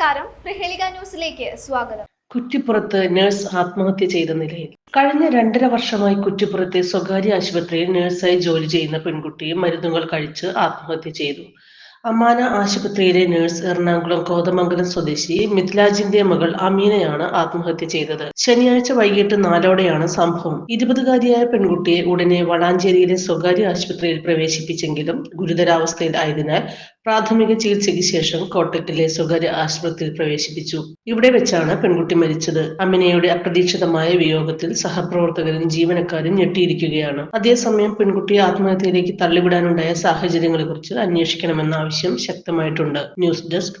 നമസ്കാരം. പ്രഹേളിക ന്യൂസിലേക്ക് സ്വാഗതം. കുറ്റിപ്പുറത്ത് നഴ്സ് ആത്മഹത്യ ചെയ്ത നിലയിൽ. കഴിഞ്ഞ രണ്ടര വർഷമായി കുറ്റിപ്പുറത്തെ സ്വകാര്യ ആശുപത്രിയിൽ നഴ്സായി ജോലി ചെയ്യുന്ന പെൺകുട്ടി മരുന്നുകൾ കഴിച്ച് ആത്മഹത്യ ചെയ്തു. അമാന ആശുപത്രിയിലെ നഴ്സ് എറണാകുളം കോതമംഗലം സ്വദേശി മിഥിലാജിന്റെ മകൾ അമീനയാണ് ആത്മഹത്യ ചെയ്തത്. ശനിയാഴ്ച വൈകിട്ട് നാലോടെയാണ് സംഭവം. ഇരുപതുകാരിയായ പെൺകുട്ടിയെ ഉടനെ വളാഞ്ചേരിയിലെ സ്വകാര്യ ആശുപത്രിയിൽ പ്രവേശിപ്പിച്ചെങ്കിലും ഗുരുതരാവസ്ഥയിൽ ആയതിനാൽ പ്രാഥമിക ചികിത്സയ്ക്ക് ശേഷം കോട്ടക്കിലെ സ്വകാര്യ ആശുപത്രിയിൽ പ്രവേശിപ്പിച്ചു. ഇവിടെ വെച്ചാണ് പെൺകുട്ടി മരിച്ചത്. അമിനയുടെ അപ്രതീക്ഷിതമായ വിയോഗത്തിൽ സഹപ്രവർത്തകരും ജീവനക്കാരും ഞെട്ടിയിരിക്കുകയാണ്. അതേസമയം പെൺകുട്ടി ആത്മഹത്യയിലേക്ക് തള്ളിവിടാനുണ്ടായ സാഹചര്യങ്ങളെക്കുറിച്ച് അന്വേഷിക്കണമെന്ന ആവശ്യം ശക്തമായിട്ടുണ്ട്. News desk